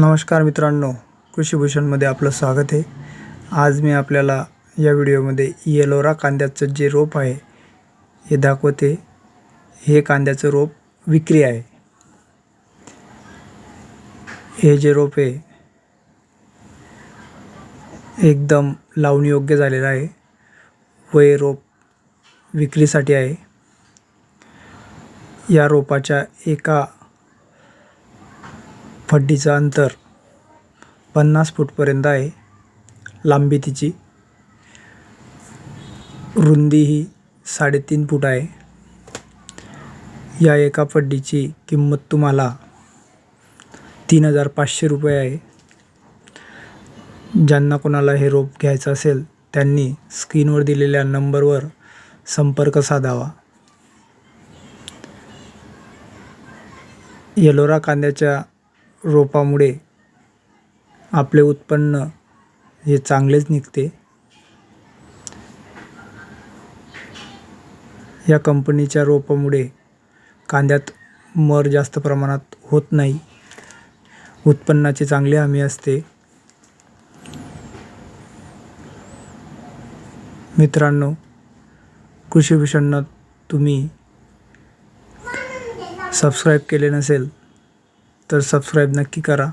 नमस्कार मित्रांनो कृषीभूषणमध्ये आपलं स्वागत आहे. आज मी आपल्याला या व्हिडिओमध्ये येलोरा कांद्याचं जे रोप आहे हे दाखवते. हे कांद्याचं रोप विक्री आहे. हे जे रोप आहे एकदम लावणीयोग्य झालेलं आहे. व हे रोप विक्रीसाठी आहे. या रोपाच्या एका फड्डीचं अंतर पन्नास फूटपर्यंत आहे. लांबी तिची रुंदी ही साडेतीन फूट आहे. या एका फड्डीची किंमत तुम्हाला तीन हजार पाचशे रुपये आहे. ज्यांना कोणाला हे रोप घ्यायचं असेल त्यांनी स्क्रीनवर दिलेल्या नंबरवर संपर्क साधावा. येलोरा कांद्याच्या रोपामुळे आपले उत्पन्न हे चांगलेच निघते. या कंपनीच्या रोपामुळे कांद्यात मर जास्त प्रमाणात होत नाही. उत्पन्नाची चांगली हमी असते. मित्रांनो कृषीभूषणनं तुम्ही सबस्क्राईब केले नसेल तर सबस्क्राईब नक्की करा.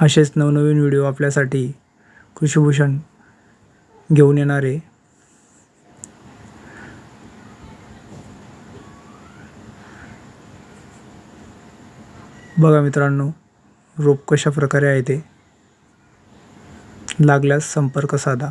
असेच नवनवीन व्हिडिओ आपल्यासाठी कृषीभूषण घेऊन येणारे. बघा मित्रांनो रोप कशा प्रकारे आहे ते? लागल्यास संपर्क साधा.